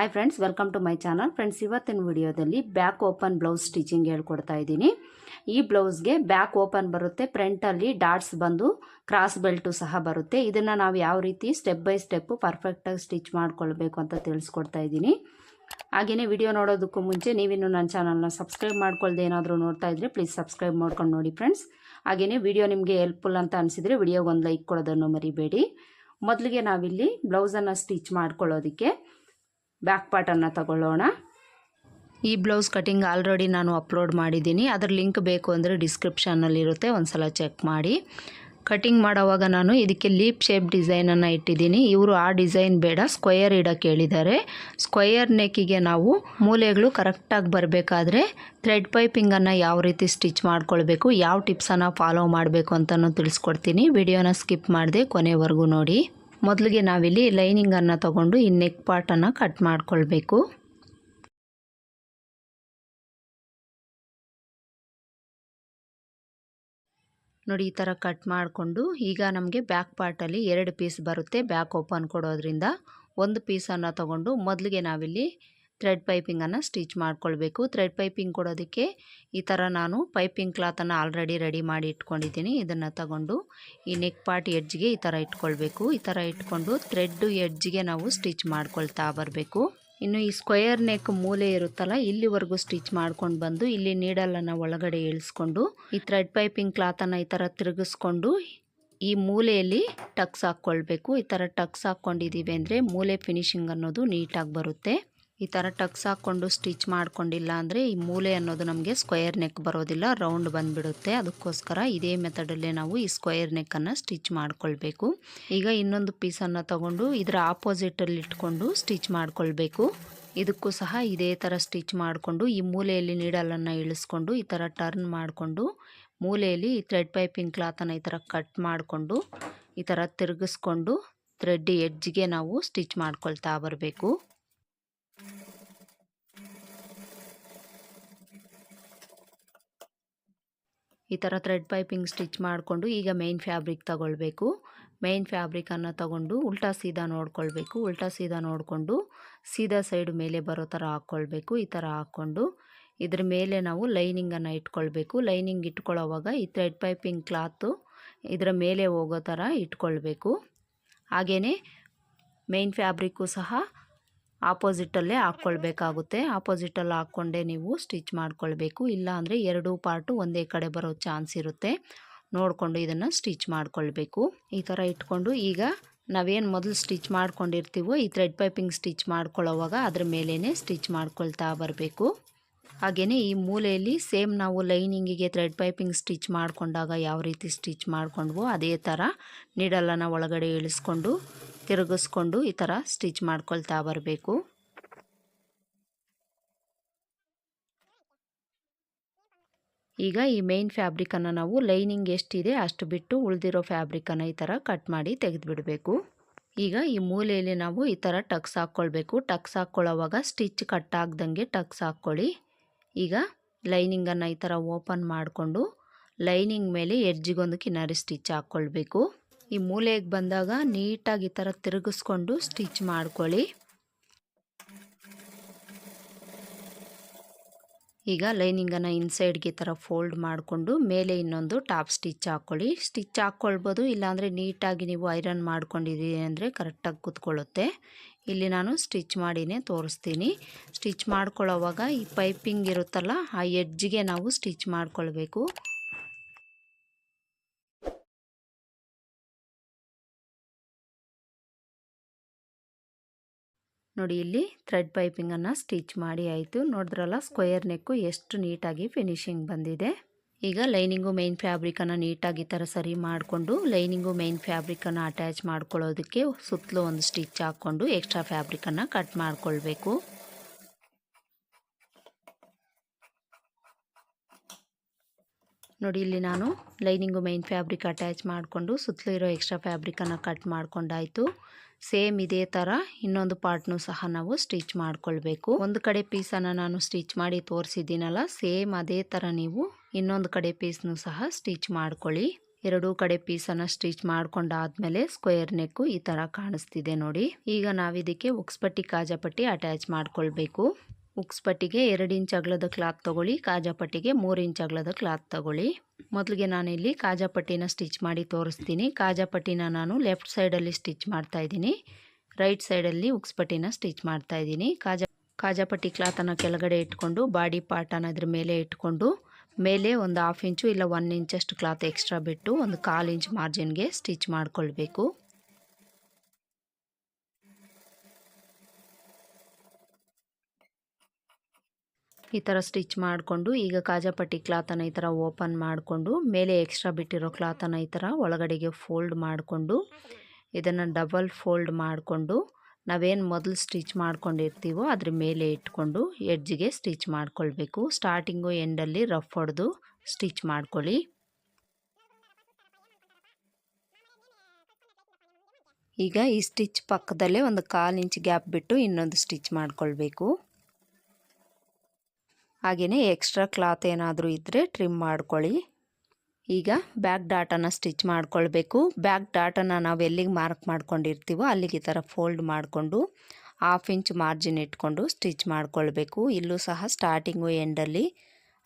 Hi friends welcome to my channel friends ಇವತ್ತಿನ ವಿಡಿಯೋದಲ್ಲಿ back open blouse stitching ಹೇಳ್ಕೊಡ್ತಾ ಇದ್ದೀನಿ. ಈ ಬ್ಲೌಸ್ಗೆ ಬ್ಯಾಕ್ ಓಪನ್ ಬರುತ್ತೆ ಫ್ರಂಟಲ್ಲಿ ಡಾಟ್ಸ್ ಬಂದು ಕ್ರಾಸ್ ಬೆಲ್ಟು ಸಹ ಬರುತ್ತೆ. ಇದನ್ನು ನಾವು ಯಾವ ರೀತಿ ಸ್ಟೆಪ್ ಬೈ ಸ್ಟೆಪ್ಪು ಪರ್ಫೆಕ್ಟಾಗಿ ಸ್ಟಿಚ್ ಮಾಡ್ಕೊಳ್ಬೇಕು ಅಂತ ತಿಳಿಸ್ಕೊಡ್ತಾ ಇದ್ದೀನಿ. ಹಾಗೆಯೇ ವಿಡಿಯೋ ನೋಡೋದಕ್ಕೂ ಮುಂಚೆ ನೀವಿನ್ನು ನನ್ನ ಚಾನಲ್ನ ಸಬ್ಸ್ಕ್ರೈಬ್ ಮಾಡ್ಕೊಳ್ದೆ ಏನಾದರೂ ನೋಡ್ತಾ ಇದ್ದರೆ ಪ್ಲೀಸ್ ಸಬ್ಸ್ಕ್ರೈಬ್ ಮಾಡ್ಕೊಂಡು ನೋಡಿ ಫ್ರೆಂಡ್ಸ್ ಹಾಗೆಯೇ ವಿಡಿಯೋ ನಿಮಗೆ ಹೆಲ್ಪ್ಫುಲ್ ಅಂತ ಅನಿಸಿದರೆ ವಿಡಿಯೋಗೆ ಒಂದು ಲೈಕ್ ಕೊಡೋದನ್ನು ಮರಿಬೇಡಿ. ಮೊದಲಿಗೆ ನಾವಿಲ್ಲಿ ಬ್ಲೌಸನ್ನು ಸ್ಟಿಚ್ ಮಾಡ್ಕೊಳ್ಳೋದಕ್ಕೆ ಬ್ಯಾಕ್ ಪಾರ್ಟನ್ನು ತಗೊಳ್ಳೋಣ. ಈ ಬ್ಲೌಸ್ ಕಟಿಂಗ್ ಆಲ್ರೆಡಿ ನಾನು ಅಪ್ಲೋಡ್ ಮಾಡಿದ್ದೀನಿ. ಅದರ ಲಿಂಕ್ ಬೇಕು ಅಂದರೆ ಡಿಸ್ಕ್ರಿಪ್ಷನ್ನಲ್ಲಿರುತ್ತೆ. ಒಂದು ಸಲ ಚೆಕ್ ಮಾಡಿ. ಕಟಿಂಗ್ ಮಾಡೋವಾಗ ನಾನು ಇದಕ್ಕೆ ಲೀಪ್ ಶೇಪ್ ಡಿಸೈನನ್ನು ಇಟ್ಟಿದ್ದೀನಿ. ಇವರು ಆ ಡಿಸೈನ್ ಬೇಡ. ಸ್ಕ್ವಯರ್ ಇಡೋಕ್ಕೆ ಹೇಳಿದ್ದಾರೆ. ಸ್ಕ್ವಯರ್ ನೆಕ್ಕಿಗೆ ನಾವು ಮೂಲೆಗಳು ಕರೆಕ್ಟಾಗಿ ಬರಬೇಕಾದ್ರೆ ಥ್ರೆಡ್ ಪೈಪಿಂಗನ್ನು ಯಾವ ರೀತಿ ಸ್ಟಿಚ್ ಮಾಡ್ಕೊಳ್ಬೇಕು, ಯಾವ ಟಿಪ್ಸನ್ನು ಫಾಲೋ ಮಾಡಬೇಕು ಅಂತಲೂ ತಿಳಿಸ್ಕೊಡ್ತೀನಿ. ವಿಡಿಯೋನ ಸ್ಕಿಪ್ ಮಾಡದೆ ಕೊನೆವರೆಗೂ ನೋಡಿ. ಮೊದಲಿಗೆ ನಾವಿಲ್ಲಿ ಲೈನಿಂಗನ್ನು ತಗೊಂಡು ಈ ನೆಕ್ ಪಾರ್ಟನ್ನು ಕಟ್ ಮಾಡಿಕೊಳ್ಬೇಕು. ನೋಡಿ, ಈ ಥರ ಕಟ್ ಮಾಡಿಕೊಂಡು ಈಗ ನಮಗೆ ಬ್ಯಾಕ್ ಪಾರ್ಟಲ್ಲಿ ಎರಡು ಪೀಸ್ ಬರುತ್ತೆ ಬ್ಯಾಕ್ ಓಪನ್ ಕೊಡೋದ್ರಿಂದ. ಒಂದು ಪೀಸನ್ನು ತಗೊಂಡು ಮೊದಲಿಗೆ ನಾವಿಲ್ಲಿ ಥ್ರೆಡ್ ಪೈಪಿಂಗನ್ನು ಸ್ಟಿಚ್ ಮಾಡ್ಕೊಳ್ಬೇಕು. ಥ್ರೆಡ್ ಪೈಪಿಂಗ್ ಕೊಡೋದಕ್ಕೆ ಈ ಥರ ನಾನು ಪೈಪಿಂಗ್ ಕ್ಲಾತನ್ನು ಆಲ್ರೆಡಿ ರೆಡಿ ಮಾಡಿ ಇಟ್ಕೊಂಡಿದ್ದೀನಿ. ಇದನ್ನು ತಗೊಂಡು ಈ ನೆಕ್ ಪಾರ್ಟ್ ಎಡ್ಜ್ಗೆ ಈ ಥರ ಇಟ್ಕೊಳ್ಬೇಕು. ಈ ಥರ ಇಟ್ಕೊಂಡು ಥ್ರೆಡ್ಡು ಎಡ್ಜ್ಗೆ ನಾವು ಸ್ಟಿಚ್ ಮಾಡ್ಕೊಳ್ತಾ ಬರಬೇಕು. ಇನ್ನು ಈ ಸ್ಕ್ವಯರ್ ನೆಕ್ ಮೂಲೆ ಇರುತ್ತಲ್ಲ, ಇಲ್ಲಿವರೆಗೂ ಸ್ಟಿಚ್ ಮಾಡ್ಕೊಂಡು ಬಂದು ಇಲ್ಲಿ ನೀಡಲನ್ನು ಒಳಗಡೆ ಇಳಿಸ್ಕೊಂಡು ಈ ಥ್ರೆಡ್ ಪೈಪಿಂಗ್ ಕ್ಲಾತನ್ನು ಈ ಥರ ತಿರುಗಿಸ್ಕೊಂಡು ಈ ಮೂಲೆಯಲ್ಲಿ ಟಕ್ಸ್ ಹಾಕ್ಕೊಳ್ಬೇಕು. ಈ ಥರ ಟಕ್ಸ್ ಹಾಕ್ಕೊಂಡಿದ್ದೀವಿ ಅಂದರೆ ಮೂಲೆ ಫಿನಿಶಿಂಗ್ ಅನ್ನೋದು ನೀಟಾಗಿ ಬರುತ್ತೆ. ಈ ಥರ ಟಕ್ಸ್ ಹಾಕ್ಕೊಂಡು ಸ್ಟಿಚ್ ಮಾಡ್ಕೊಂಡಿಲ್ಲ ಅಂದರೆ ಈ ಮೂಲೆ ಅನ್ನೋದು ನಮಗೆ ಸ್ಕ್ವಯರ್ ನೆಕ್ ಬರೋದಿಲ್ಲ, ರೌಂಡ್ ಬಂದುಬಿಡುತ್ತೆ. ಅದಕ್ಕೋಸ್ಕರ ಇದೇ ಮೆಥಡಲ್ಲೇ ನಾವು ಈ ಸ್ಕ್ವಯರ್ ನೆಕ್ಕನ್ನು ಸ್ಟಿಚ್ ಮಾಡ್ಕೊಳ್ಬೇಕು. ಈಗ ಇನ್ನೊಂದು ಪೀಸನ್ನು ತಗೊಂಡು ಇದರ ಆಪೋಸಿಟಲ್ಲಿ ಇಟ್ಕೊಂಡು ಸ್ಟಿಚ್ ಮಾಡ್ಕೊಳ್ಬೇಕು. ಇದಕ್ಕೂ ಸಹ ಇದೇ ಥರ ಸ್ಟಿಚ್ ಮಾಡಿಕೊಂಡು ಈ ಮೂಲೆಯಲ್ಲಿ ನೀಡಲನ್ನು ಇಳಿಸ್ಕೊಂಡು ಈ ಥರ ಟರ್ನ್ ಮಾಡಿಕೊಂಡು ಮೂಲೆಯಲ್ಲಿ ಈ ಥ್ರೆಡ್ ಪೈಪಿಂಗ್ ಕ್ಲಾತನ್ನು ಈ ಥರ ಕಟ್ ಮಾಡಿಕೊಂಡು ಈ ಥರ ತಿರುಗಿಸ್ಕೊಂಡು ಥ್ರೆಡ್ ಎಡ್ಜ್ಗೆ ನಾವು ಸ್ಟಿಚ್ ಮಾಡ್ಕೊಳ್ತಾ ಬರಬೇಕು. ಈ ಥರ ಥ್ರೆಡ್ ಪೈಪಿಂಗ್ ಸ್ಟಿಚ್ ಮಾಡಿಕೊಂಡು ಈಗ ಮೇಯ್ನ್ ಫ್ಯಾಬ್ರಿಕ್ ತಗೊಳ್ಬೇಕು. ಮೇಯ್ನ್ ಫ್ಯಾಬ್ರಿಕನ್ನು ತಗೊಂಡು ಉಲ್ಟಾ ಸೀದಾ ನೋಡ್ಕೊಳ್ಬೇಕು. ಉಲ್ಟಾ ಸೀದಾ ನೋಡಿಕೊಂಡು ಸೀದಾ ಸೈಡ್ ಮೇಲೆ ಬರೋ ಥರ ಹಾಕ್ಕೊಳ್ಬೇಕು. ಈ ಥರ ಹಾಕ್ಕೊಂಡು ಇದ್ರ ಮೇಲೆ ನಾವು ಲೈನಿಂಗನ್ನು ಇಟ್ಕೊಳ್ಬೇಕು. ಲೈನಿಂಗ್ ಇಟ್ಕೊಳ್ಳೋವಾಗ ಈ ಥ್ರೆಡ್ ಪೈಪಿಂಗ್ ಕ್ಲಾತು ಇದರ ಮೇಲೆ ಹೋಗೋ ಥರ ಇಟ್ಕೊಳ್ಬೇಕು. ಹಾಗೆಯೇ ಮೇಯ್ನ್ ಫ್ಯಾಬ್ರಿಕ್ಕು ಸಹ ಆಪೋಸಿಟಲ್ಲೇ ಹಾಕ್ಕೊಳ್ಬೇಕಾಗುತ್ತೆ. ಆಪೋಸಿಟಲ್ಲಿ ಹಾಕ್ಕೊಂಡೇ ನೀವು ಸ್ಟಿಚ್ ಮಾಡ್ಕೊಳ್ಬೇಕು. ಇಲ್ಲ ಅಂದರೆ ಎರಡೂ ಪಾರ್ಟು ಒಂದೇ ಕಡೆ ಬರೋ ಚಾನ್ಸ್ ಇರುತ್ತೆ. ನೋಡಿಕೊಂಡು ಇದನ್ನು ಸ್ಟಿಚ್ ಮಾಡ್ಕೊಳ್ಬೇಕು. ಈ ಥರ ಇಟ್ಕೊಂಡು ಈಗ ನಾವೇನು ಮೊದಲು ಸ್ಟಿಚ್ ಮಾಡ್ಕೊಂಡಿರ್ತೀವೋ, ಈ ಥ್ರೆಡ್ ಪೈಪಿಂಗ್ ಸ್ಟಿಚ್ ಮಾಡ್ಕೊಳ್ಳೋವಾಗ ಅದ್ರ ಮೇಲೇ ಸ್ಟಿಚ್ ಮಾಡ್ಕೊಳ್ತಾ ಬರಬೇಕು. ಹಾಗೆಯೇ ಈ ಮೂಲೆಯಲ್ಲಿ ಸೇಮ್ ನಾವು ಲೈನಿಂಗಿಗೆ ಥ್ರೆಡ್ ಪೈಪಿಂಗ್ ಸ್ಟಿಚ್ ಮಾಡಿಕೊಂಡಾಗ ಯಾವ ರೀತಿ ಸ್ಟಿಚ್ ಮಾಡಿಕೊಂಡ್ವೋ ಅದೇ ಥರ ನೀಡಲನ್ನು ಒಳಗಡೆ ಇಳಿಸ್ಕೊಂಡು ತಿರುಗಿಸ್ಕೊಂಡು ಈ ಥರ ಸ್ಟಿಚ್ ಮಾಡ್ಕೊಳ್ತಾ ಬರಬೇಕು. ಈಗ ಈ ಮೇನ್ ಫ್ಯಾಬ್ರಿಕನ್ನು ನಾವು ಲೈನಿಂಗ್ ಎಷ್ಟಿದೆ ಅಷ್ಟು ಬಿಟ್ಟು ಉಳಿದಿರೋ ಫ್ಯಾಬ್ರಿಕನ್ನು ಈ ಥರ ಕಟ್ ಮಾಡಿ ತೆಗೆದುಬಿಡಬೇಕು. ಈಗ ಈ ಮೂಲೆಯಲ್ಲಿ ನಾವು ಈ ಥರ ಟಕ್ಸ್ ಹಾಕ್ಕೊಳ್ಬೇಕು. ಟಕ್ಸ್ ಹಾಕ್ಕೊಳ್ಳೋವಾಗ ಸ್ಟಿಚ್ ಕಟ್ ಆಗ್ದಂಗೆ ಟಕ್ಸ್ ಹಾಕ್ಕೊಳ್ಳಿ. ಈಗ ಲೈನಿಂಗನ್ನು ಈ ಥರ ಓಪನ್ ಮಾಡಿಕೊಂಡು ಲೈನಿಂಗ್ ಮೇಲೆ ಎಡ್ಜಿಗೊಂದು ಕಿನಾರಿ ಸ್ಟಿಚ್ ಹಾಕ್ಕೊಳ್ಬೇಕು. ಈ ಮೂಲೆಗೆ ಬಂದಾಗ ನೀಟಾಗಿ ಈ ಥರ ತಿರುಗಿಸ್ಕೊಂಡು ಸ್ಟಿಚ್ ಮಾಡ್ಕೊಳ್ಳಿ. ಈಗ ಲೈನಿಂಗನ್ನು ಇನ್ಸೈಡ್ಗೆ ಈ ಥರ ಫೋಲ್ಡ್ ಮಾಡಿಕೊಂಡು ಮೇಲೆ ಇನ್ನೊಂದು ಟಾಪ್ ಸ್ಟಿಚ್ ಹಾಕ್ಕೊಳ್ಳಿ. ಸ್ಟಿಚ್ ಹಾಕ್ಕೊಳ್ಬೋದು, ಇಲ್ಲಾಂದರೆ ನೀಟಾಗಿ ನೀವು ಐರನ್ ಮಾಡ್ಕೊಂಡಿದ್ದೀರಿ ಅಂದರೆ ಕರೆಕ್ಟಾಗಿ ಕೂತ್ಕೊಳ್ಳುತ್ತೆ. ಇಲ್ಲಿ ನಾನು ಸ್ಟಿಚ್ ಮಾಡಿನೇ ತೋರಿಸ್ತೀನಿ. ಸ್ಟಿಚ್ ಮಾಡ್ಕೊಳ್ಳೋವಾಗ ಈ ಪೈಪಿಂಗ್ ಇರುತ್ತಲ್ಲ, ಆ ಎಡ್ಜ್ಗೆ ನಾವು ಸ್ಟಿಚ್ ಮಾಡ್ಕೊಳ್ಬೇಕು. ನೋಡಿ ಇಲ್ಲಿ ಥ್ರೆಡ್ ಪೈಪಿಂಗನ್ನು ಸ್ಟಿಚ್ ಮಾಡಿ ಆಯಿತು. ನೋಡಿದ್ರಲ್ಲ ಸ್ಕ್ವೇರ್ ನೆಕ್ಕು ಎಷ್ಟು ನೀಟಾಗಿ ಫಿನಿಶಿಂಗ್ ಬಂದಿದೆ. ಈಗ ಲೈನಿಂಗು ಮೈನ್ ಫ್ಯಾಬ್ರಿಕನ್ನು ನೀಟಾಗಿ ಥರ ಸರಿ ಮಾಡಿಕೊಂಡು ಲೈನಿಂಗು ಮೇನ್ ಫ್ಯಾಬ್ರಿಕನ್ನು ಅಟ್ಯಾಚ್ ಮಾಡ್ಕೊಳ್ಳೋದಕ್ಕೆ ಸುತ್ತಲೂ ಒಂದು ಸ್ಟಿಚ್ ಹಾಕ್ಕೊಂಡು ಎಕ್ಸ್ಟ್ರಾ ಫ್ಯಾಬ್ರಿಕನ್ನು ಕಟ್ ಮಾಡಿಕೊಳ್ಬೇಕು. ನೋಡಿ ಇಲ್ಲಿ ನಾನು ಲೈನಿಂಗು ಮೈನ್ ಫ್ಯಾಬ್ರಿಕ್ ಅಟ್ಯಾಚ್ ಮಾಡಿಕೊಂಡು ಸುತ್ತಲೂ ಇರೋ ಎಕ್ಸ್ಟ್ರಾ ಫ್ಯಾಬ್ರಿಕನ್ನು ಕಟ್ ಮಾಡ್ಕೊಂಡಾಯಿತು. ಸೇಮ್ ಇದೇ ಥರ ಇನ್ನೊಂದು ಪಾರ್ಟ್ನು ಸಹ ನಾವು ಸ್ಟಿಚ್ ಮಾಡ್ಕೊಳ್ಬೇಕು. ಒಂದು ಕಡೆ ಪೀಸನ್ನು ನಾನು ಸ್ಟಿಚ್ ಮಾಡಿ ತೋರಿಸಿದ್ದೀನಲ್ಲ, ಸೇಮ್ ಅದೇ ಥರ ನೀವು ಇನ್ನೊಂದು ಕಡೆ ಪೀಸ್ನು ಸಹ ಸ್ಟಿಚ್ ಮಾಡ್ಕೊಳ್ಳಿ. ಎರಡೂ ಕಡೆ ಪೀಸನ್ನು ಸ್ಟಿಚ್ ಮಾಡ್ಕೊಂಡಾದ್ಮೇಲೆ ಸ್ಕ್ವೇರ್ ನೆಕ್ಕು ಈ ಥರ ಕಾಣಿಸ್ತಿದೆ ನೋಡಿ. ಈಗ ನಾವಿದಕ್ಕೆ ಉಕ್ಸ್ಪಟ್ಟಿ ಕಾಜಾಪಟ್ಟಿ ಅಟ್ಯಾಚ್ ಮಾಡ್ಕೊಳ್ಬೇಕು. ಉಕ್ಸ್ಪಟ್ಟಿಗೆ ಎರಡು ಇಂಚ್ ಅಗಲದ ಕ್ಲಾತ್ ತೊಗೊಳ್ಳಿ ಕಾಜಾಪಟ್ಟಿಗೆ ಮೂರು ಇಂಚ್ ಅಗಲದ ಕ್ಲಾತ್ ತೊಗೊಳ್ಳಿ. ಮೊದಲಿಗೆ ನಾನಿಲ್ಲಿ ಕಾಜಾಪಟ್ಟಿನ ಸ್ಟಿಚ್ ಮಾಡಿ ತೋರಿಸ್ತೀನಿ. ಕಾಜಾಪಟ್ಟಿನ ನಾನು ಲೆಫ್ಟ್ ಸೈಡಲ್ಲಿ ಸ್ಟಿಚ್ ಮಾಡ್ತಾ ಇದ್ದೀನಿ. ರೈಟ್ ಸೈಡಲ್ಲಿ ಉಕ್ಸ್ಪಟ್ಟಿನ ಸ್ಟಿಚ್ ಮಾಡ್ತಾ ಇದ್ದೀನಿ. ಕಾಜಾ ಕಾಜಾಪಟ್ಟಿ ಕ್ಲಾತನ್ನು ಕೆಳಗಡೆ ಇಟ್ಕೊಂಡು, ಬಾಡಿ ಪಾರ್ಟನ್ನು ಅದ್ರ ಮೇಲೆ ಇಟ್ಕೊಂಡು, ಮೇಲೆ ಒಂದು ಹಾಫ್ ಇಂಚು ಇಲ್ಲ ಒನ್ ಇಂಚಷ್ಟು ಕ್ಲಾತ್ ಎಕ್ಸ್ಟ್ರಾ ಬಿಟ್ಟು ಒಂದು ಕಾಲು ಇಂಚ್ ಮಾರ್ಜಿನ್ಗೆ ಸ್ಟಿಚ್ ಮಾಡ್ಕೊಳ್ಬೇಕು. ಈ ಥರ ಸ್ಟಿಚ್ ಮಾಡಿಕೊಂಡು, ಈಗ ಕಾಜಾಪಟ್ಟಿ ಕ್ಲಾತನ್ನು ಈ ಥರ ಓಪನ್ ಮಾಡಿಕೊಂಡು, ಮೇಲೆ ಎಕ್ಸ್ಟ್ರಾ ಬಿಟ್ಟಿರೋ ಕ್ಲಾತನ್ನು ಈ ಥರ ಒಳಗಡೆಗೆ ಫೋಲ್ಡ್ ಮಾಡಿಕೊಂಡು, ಇದನ್ನು ಡಬಲ್ ಫೋಲ್ಡ್ ಮಾಡಿಕೊಂಡು, ನಾವೇನು ಮೊದಲು ಸ್ಟಿಚ್ ಮಾಡ್ಕೊಂಡಿರ್ತೀವೋ ಅದ್ರ ಮೇಲೆ ಇಟ್ಕೊಂಡು ಎಡ್ಜ್ಗೆ ಸ್ಟಿಚ್ ಮಾಡ್ಕೊಳ್ಬೇಕು. ಸ್ಟಾರ್ಟಿಂಗು ಎಂಡಲ್ಲಿ ರಫ್ ಹೊಡೆದು ಸ್ಟಿಚ್ ಮಾಡ್ಕೊಳ್ಳಿ. ಈಗ ಈ ಸ್ಟಿಚ್ ಪಕ್ಕದಲ್ಲೇ ಒಂದು ಕಾಲು ಇಂಚ್ ಗ್ಯಾಪ್ ಬಿಟ್ಟು ಇನ್ನೊಂದು ಸ್ಟಿಚ್ ಮಾಡ್ಕೊಳ್ಬೇಕು. ಹಾಗೆಯೇ ಎಕ್ಸ್ಟ್ರಾ ಕ್ಲಾತ್ ಏನಾದರೂ ಇದ್ದರೆ ಟ್ರಿಮ್ ಮಾಡ್ಕೊಳ್ಳಿ. ಈಗ ಬ್ಯಾಕ್ ಡಾಟನ್ನು ಸ್ಟಿಚ್ ಮಾಡ್ಕೊಳ್ಬೇಕು. ಬ್ಯಾಕ್ ಡಾಟನ್ನು ನಾವು ಎಲ್ಲಿಗೆ ಮಾರ್ಕ್ ಮಾಡ್ಕೊಂಡಿರ್ತೀವೋ ಅಲ್ಲಿಗೆ ಈ ಥರ ಫೋಲ್ಡ್ ಮಾಡಿಕೊಂಡು ಹಾಫ್ ಇಂಚ್ ಮಾರ್ಜಿನ್ ಇಟ್ಕೊಂಡು ಸ್ಟಿಚ್ ಮಾಡ್ಕೊಳ್ಬೇಕು. ಇಲ್ಲೂ ಸಹ ಸ್ಟಾರ್ಟಿಂಗು ಎಂಡಲ್ಲಿ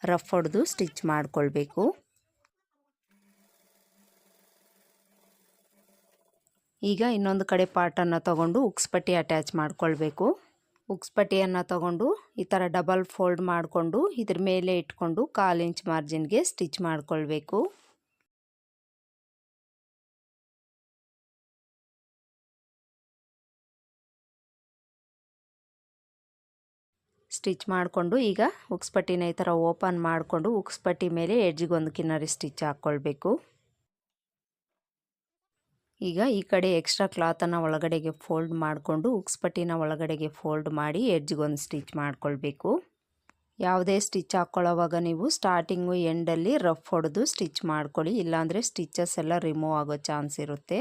ರಫ್ ಹೊಡೆದು ಸ್ಟಿಚ್ ಮಾಡ್ಕೊಳ್ಬೇಕು. ಈಗ ಇನ್ನೊಂದು ಕಡೆ ಪಾರ್ಟನ್ನು ತಗೊಂಡು ಉಕ್ಸ್ಪಟ್ಟಿ ಅಟ್ಯಾಚ್ ಮಾಡ್ಕೊಳ್ಬೇಕು. ಉಕ್ಸ್ಪಟ್ಟಿಯನ್ನು ತಗೊಂಡು ಈ ಥರ ಡಬಲ್ ಫೋಲ್ಡ್ ಮಾಡಿಕೊಂಡು ಇದ್ರ ಮೇಲೆ ಇಟ್ಕೊಂಡು ಕಾಲು ಇಂಚ್ ಮಾರ್ಜಿನ್ಗೆ ಸ್ಟಿಚ್ ಮಾಡಿಕೊಳ್ಬೇಕು. ಸ್ಟಿಚ್ ಮಾಡಿಕೊಂಡು ಈಗ ಉಕ್ಸ್ಪಟ್ಟಿನ ಈ ಥರ ಓಪನ್ ಮಾಡಿಕೊಂಡು ಉಕ್ಸ್ಪಟ್ಟಿ ಮೇಲೆ ಎಡ್ಜಿಗೊಂದು ಕಿನ್ನರಿ ಸ್ಟಿಚ್ ಹಾಕ್ಕೊಳ್ಬೇಕು ಈಗ ಈ ಕಡೆ ಎಕ್ಸ್ಟ್ರಾ ಕ್ಲಾತನ್ನು ಒಳಗಡೆಗೆ ಫೋಲ್ಡ್ ಮಾಡಿಕೊಂಡು ಉಕ್ಸ್ಪಟ್ಟಿನ ಒಳಗಡೆಗೆ ಫೋಲ್ಡ್ ಮಾಡಿ ಎಡ್ಜ್ಗೊಂದು ಸ್ಟಿಚ್ ಮಾಡ್ಕೊಳ್ಬೇಕು. ಯಾವುದೇ ಸ್ಟಿಚ್ ಹಾಕ್ಕೊಳ್ಳೋವಾಗ ನೀವು ಸ್ಟಾರ್ಟಿಂಗು ಎಂಡಲ್ಲಿ ರಫ್ ಹೊಡೆದು ಸ್ಟಿಚ್ ಮಾಡ್ಕೊಳ್ಳಿ, ಇಲ್ಲಾಂದರೆ ಸ್ಟಿಚಸ್ ಎಲ್ಲ ರಿಮೂವ್ ಆಗೋ ಚಾನ್ಸ್ ಇರುತ್ತೆ.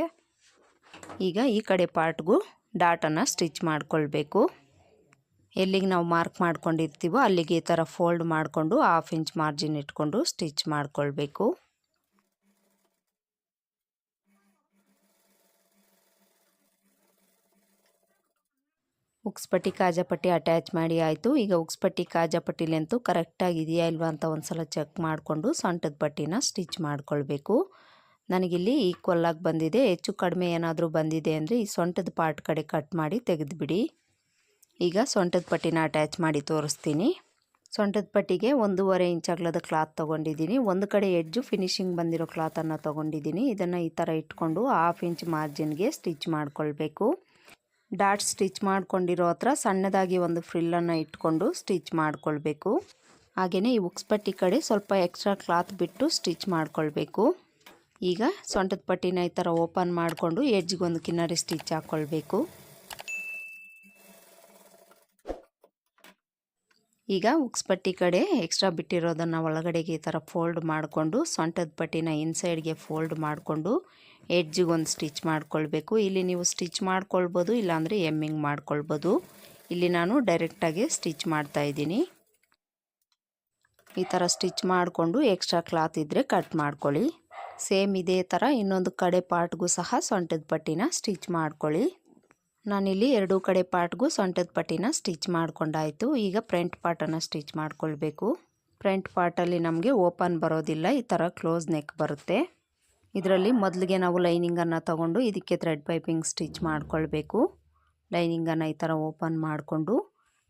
ಈಗ ಈ ಕಡೆ ಪಾರ್ಟ್ಗೂ ಡಾಟನ್ನು ಸ್ಟಿಚ್ ಮಾಡ್ಕೊಳ್ಬೇಕು. ಎಲ್ಲಿಗೆ ನಾವು ಮಾರ್ಕ್ ಮಾಡ್ಕೊಂಡಿರ್ತೀವೋ ಅಲ್ಲಿಗೆ ಈ ಥರ ಫೋಲ್ಡ್ ಮಾಡಿಕೊಂಡು ಹಾಫ್ ಇಂಚ್ ಮಾರ್ಜಿನ್ ಇಟ್ಕೊಂಡು ಸ್ಟಿಚ್ ಮಾಡ್ಕೊಳ್ಬೇಕು. ಉಕ್ಸ್ಪಟ್ಟಿ ಕಾಜಾಪಟ್ಟಿ ಅಟ್ಯಾಚ್ ಮಾಡಿ ಆಯಿತು. ಈಗ ಉಕ್ಸ್ಪಟ್ಟಿ ಕಾಜಾಪಟ್ಟಿ ಲೆಂತು ಕರೆಕ್ಟಾಗಿ ಇದೆಯಾ ಇಲ್ವಾ ಅಂತ ಒಂದು ಸಲ ಚೆಕ್ ಮಾಡಿಕೊಂಡು ಸೊಂಟದ ಪಟ್ಟಿನ ಸ್ಟಿಚ್ ಮಾಡಿಕೊಳ್ಬೇಕು. ನನಗಿಲ್ಲಿ ಈಕ್ವಲ್ಲಾಗಿ ಬಂದಿದೆ. ಹೆಚ್ಚು ಕಡಿಮೆ ಏನಾದರೂ ಬಂದಿದೆ ಅಂದರೆ ಈ ಸೊಂಟದ ಪಾರ್ಟ್ ಕಡೆ ಕಟ್ ಮಾಡಿ ತೆಗೆದುಬಿಡಿ. ಈಗ ಸೊಂಟದ ಪಟ್ಟಿನ ಅಟ್ಯಾಚ್ ಮಾಡಿ ತೋರಿಸ್ತೀನಿ. ಸೊಂಟದ ಪಟ್ಟಿಗೆ ಒಂದೂವರೆ ಇಂಚ್ ಅಗ್ಲದ ಕ್ಲಾತ್ ತೊಗೊಂಡಿದ್ದೀನಿ. ಒಂದು ಕಡೆ ಎಡ್ಜು ಫಿನಿಶಿಂಗ್ ಬಂದಿರೋ ಕ್ಲಾತನ್ನು ತೊಗೊಂಡಿದ್ದೀನಿ. ಇದನ್ನು ಈ ಥರ ಇಟ್ಕೊಂಡು ಹಾಫ್ ಇಂಚ್ ಮಾರ್ಜಿನ್ಗೆ ಸ್ಟಿಚ್ ಮಾಡ್ಕೊಳ್ಬೇಕು. ಡಾಟ್ ಸ್ಟಿಚ್ ಮಾಡ್ಕೊಂಡಿರೋ ಹತ್ರ ಸಣ್ಣದಾಗಿ ಒಂದು ಫ್ರಿಲ್ಲನ್ನು ಇಟ್ಕೊಂಡು ಸ್ಟಿಚ್ ಮಾಡ್ಕೊಳ್ಬೇಕು. ಹಾಗೆಯೇ ಈ ಉಕ್ಸ್ಪಟ್ಟಿ ಕಡೆ ಸ್ವಲ್ಪ ಎಕ್ಸ್ಟ್ರಾ ಕ್ಲಾತ್ ಬಿಟ್ಟು ಸ್ಟಿಚ್ ಮಾಡ್ಕೊಳ್ಬೇಕು. ಈಗ ಸೊಂಟದ ಪಟ್ಟಿನ ಈ ಥರ ಓಪನ್ ಮಾಡಿಕೊಂಡು ಎಡ್ಜ್ಗೊಂದು ಕಿನ್ನರಿ ಸ್ಟಿಚ್ ಹಾಕ್ಕೊಳ್ಬೇಕು ಈಗ ಉಕ್ಸ್ಪಟ್ಟಿ ಕಡೆ ಎಕ್ಸ್ಟ್ರಾ ಬಿಟ್ಟಿರೋದನ್ನು ಒಳಗಡೆಗೆ ಈ ಥರ ಫೋಲ್ಡ್ ಮಾಡಿಕೊಂಡು, ಸೊಂಟದ ಪಟ್ಟಿನ ಇನ್ಸೈಡ್ಗೆ ಫೋಲ್ಡ್ ಮಾಡಿಕೊಂಡು ಎಡ್ಜಿಗೆ ಒಂದು ಸ್ಟಿಚ್ ಮಾಡ್ಕೊಳ್ಬೇಕು. ಇಲ್ಲಿ ನೀವು ಸ್ಟಿಚ್ ಮಾಡ್ಕೊಳ್ಬೋದು, ಇಲ್ಲಾಂದರೆ ಎಮ್ಮಿಂಗ್ ಮಾಡ್ಕೊಳ್ಬೋದು. ಇಲ್ಲಿ ನಾನು ಡೈರೆಕ್ಟಾಗಿ ಸ್ಟಿಚ್ ಮಾಡ್ತಾ ಇದ್ದೀನಿ. ಈ ಥರ ಸ್ಟಿಚ್ ಮಾಡಿಕೊಂಡು ಎಕ್ಸ್ಟ್ರಾ ಕ್ಲಾತ್ ಇದ್ದರೆ ಕಟ್ ಮಾಡ್ಕೊಳ್ಳಿ. ಸೇಮ್ ಇದೇ ಥರ ಇನ್ನೊಂದು ಕಡೆ ಪಾರ್ಟ್ಗೂ ಸಹ ಸೊಂಟದ ಪಟ್ಟಿನ ಸ್ಟಿಚ್ ಮಾಡ್ಕೊಳ್ಳಿ. ನಾನಿಲ್ಲಿ ಎರಡೂ ಕಡೆ ಪಾರ್ಟ್ಗೂ ಸೊಂಟದ ಪಟ್ಟಿನ ಸ್ಟಿಚ್ ಮಾಡ್ಕೊಂಡಾಯಿತು. ಈಗ ಫ್ರಂಟ್ ಪಾರ್ಟನ್ನು ಸ್ಟಿಚ್ ಮಾಡಿಕೊಳ್ಬೇಕು. ಫ್ರಂಟ್ ಪಾರ್ಟಲ್ಲಿ ನಮಗೆ ಓಪನ್ ಬರೋದಿಲ್ಲ, ಈ ಥರ ಕ್ಲೋಸ್ ನೆಕ್ ಬರುತ್ತೆ. ಇದರಲ್ಲಿ ಮೊದಲಿಗೆ ನಾವು ಲೈನಿಂಗನ್ನು ತಗೊಂಡು ಇದಕ್ಕೆ ಥ್ರೆಡ್ ಪೈಪಿಂಗ್ ಸ್ಟಿಚ್ ಮಾಡಿಕೊಳ್ಬೇಕು. ಲೈನಿಂಗನ್ನು ಈ ಥರ ಓಪನ್ ಮಾಡಿಕೊಂಡು,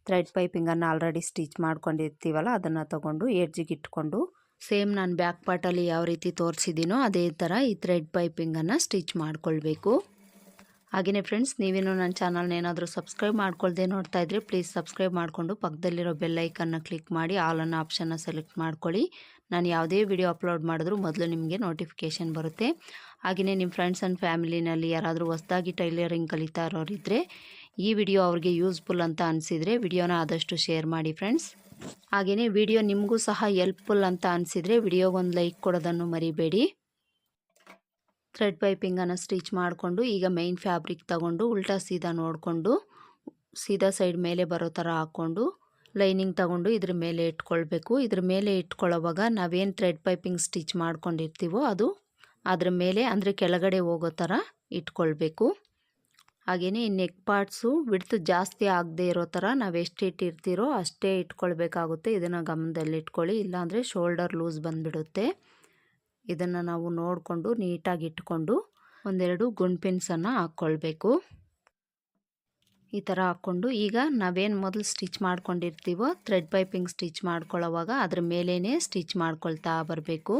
ಥ್ರೆಡ್ ಪೈಪಿಂಗನ್ನು ಆಲ್ರೆಡಿ ಸ್ಟಿಚ್ ಮಾಡ್ಕೊಂಡಿರ್ತೀವಲ್ಲ, ಅದನ್ನು ತಗೊಂಡು ಎಡ್ಜಿಗೆ ಇಟ್ಕೊಂಡು, ಸೇಮ್ ನಾನು ಬ್ಯಾಕ್ ಪಾರ್ಟಲ್ಲಿ ಯಾವ ರೀತಿ ತೋರಿಸಿದ್ದೀನೋ ಅದೇ ಥರ ಈ ಥ್ರೆಡ್ ಪೈಪಿಂಗನ್ನು ಸ್ಟಿಚ್ ಮಾಡ್ಕೊಳ್ಬೇಕು. ಹಾಗೆಯೇ ಫ್ರೆಂಡ್ಸ್ ನೀವೇನು ನನ್ನ ಚಾನಲ್ನ ಏನಾದರೂ ಸಬ್ಸ್ಕ್ರೈಬ್ ಮಾಡ್ಕೊಳ್ದೆ ನೋಡ್ತಾ ಇದ್ರೆ ಪ್ಲೀಸ್ ಸಬ್ಸ್ಕ್ರೈಬ್ ಮಾಡಿಕೊಂಡು ಪಕ್ಕದಲ್ಲಿರೋ ಬೆಲ್ಲೈಕನ್ನ ಕ್ಲಿಕ್ ಮಾಡಿ ಆಲ್ ಅನ್ನೋ ಆಪ್ಷನ್ನ ಸೆಲೆಕ್ಟ್ ಮಾಡ್ಕೊಳ್ಳಿ. ನಾನು ಯಾವುದೇ ವಿಡಿಯೋ ಅಪ್ಲೋಡ್ ಮಾಡಿದ್ರೂ ಮೊದಲು ನಿಮಗೆ ನೋಟಿಫಿಕೇಷನ್ ಬರುತ್ತೆ. ಹಾಗೆಯೇ ನಿಮ್ಮ ಫ್ರೆಂಡ್ಸ್ ಆ್ಯಂಡ್ ಫ್ಯಾಮಿಲಿನಲ್ಲಿ ಯಾರಾದರೂ ಹೊಸದಾಗಿ ಟೈಲರಿಂಗ್ ಕಲಿತಾ ಇರೋರಿದ್ದರೆ ಈ ವಿಡಿಯೋ ಅವ್ರಿಗೆ ಯೂಸ್ಫುಲ್ ಅಂತ ಅನಿಸಿದರೆ ವಿಡಿಯೋನ ಆದಷ್ಟು ಶೇರ್ ಮಾಡಿ ಫ್ರೆಂಡ್ಸ್ ಹಾಗೆಯೇ ವಿಡಿಯೋ ನಿಮಗೂ ಸಹ ಹೆಲ್ಪ್ಫುಲ್ ಅಂತ ಅನಿಸಿದರೆ ವಿಡಿಯೋಗೊಂದು ಲೈಕ್ ಕೊಡೋದನ್ನು ಮರಿಬೇಡಿ. ಥ್ರೆಡ್ ಪೈಪಿಂಗನ್ನು ಸ್ಟಿಚ್ ಮಾಡಿಕೊಂಡು ಈಗ ಮೈನ್ ಫ್ಯಾಬ್ರಿಕ್ ತಗೊಂಡು ಉಲ್ಟಾ ಸೀದಾ ನೋಡಿಕೊಂಡು ಸೀದಾ ಸೈಡ್ ಮೇಲೆ ಬರೋ ಥರ ಹಾಕ್ಕೊಂಡು ಲೈನಿಂಗ್ ತಗೊಂಡು ಇದ್ರ ಮೇಲೆ ಇಟ್ಕೊಳ್ಬೇಕು. ಇದ್ರ ಮೇಲೆ ಇಟ್ಕೊಳ್ಳೋವಾಗ ನಾವೇನು ಥ್ರೆಡ್ ಪೈಪಿಂಗ್ ಸ್ಟಿಚ್ ಮಾಡ್ಕೊಂಡಿರ್ತೀವೋ ಅದು ಅದ್ರ ಮೇಲೆ ಅಂದರೆ ಕೆಳಗಡೆ ಹೋಗೋ ಥರ ಇಟ್ಕೊಳ್ಬೇಕು. ಹಾಗೆಯೇ ಈ ನೆಕ್ ಪಾರ್ಟ್ಸು ಬಿಡ್ತು ಜಾಸ್ತಿ ಆಗದೆ ಇರೋ ಥರ ನಾವು ಎಷ್ಟು ಇಟ್ಟಿರ್ತೀರೋ ಅಷ್ಟೇ ಇಟ್ಕೊಳ್ಬೇಕಾಗುತ್ತೆ. ಇದನ್ನು ಗಮನದಲ್ಲಿ ಇಟ್ಕೊಳ್ಳಿ ಇಲ್ಲಾಂದರೆ ಶೋಲ್ಡರ್ ಲೂಸ್ ಬಂದುಬಿಡುತ್ತೆ. ಇದನ್ನು ನಾವು ನೋಡಿಕೊಂಡು ನೀಟಾಗಿ ಇಟ್ಕೊಂಡು ಒಂದೆರಡು ಗುಂಡ್ಪಿನ್ಸನ್ನು ಹಾಕ್ಕೊಳ್ಬೇಕು. ಈ ಥರ ಹಾಕ್ಕೊಂಡು ಈಗ ನಾವೇನು ಮೊದಲು ಸ್ಟಿಚ್ ಮಾಡ್ಕೊಂಡಿರ್ತೀವೋ ಥ್ರೆಡ್ ಪೈಪಿಂಗ್ ಸ್ಟಿಚ್ ಮಾಡ್ಕೊಳ್ಳೋವಾಗ ಅದ್ರ ಮೇಲೇ ಸ್ಟಿಚ್ ಮಾಡ್ಕೊಳ್ತಾ ಬರಬೇಕು.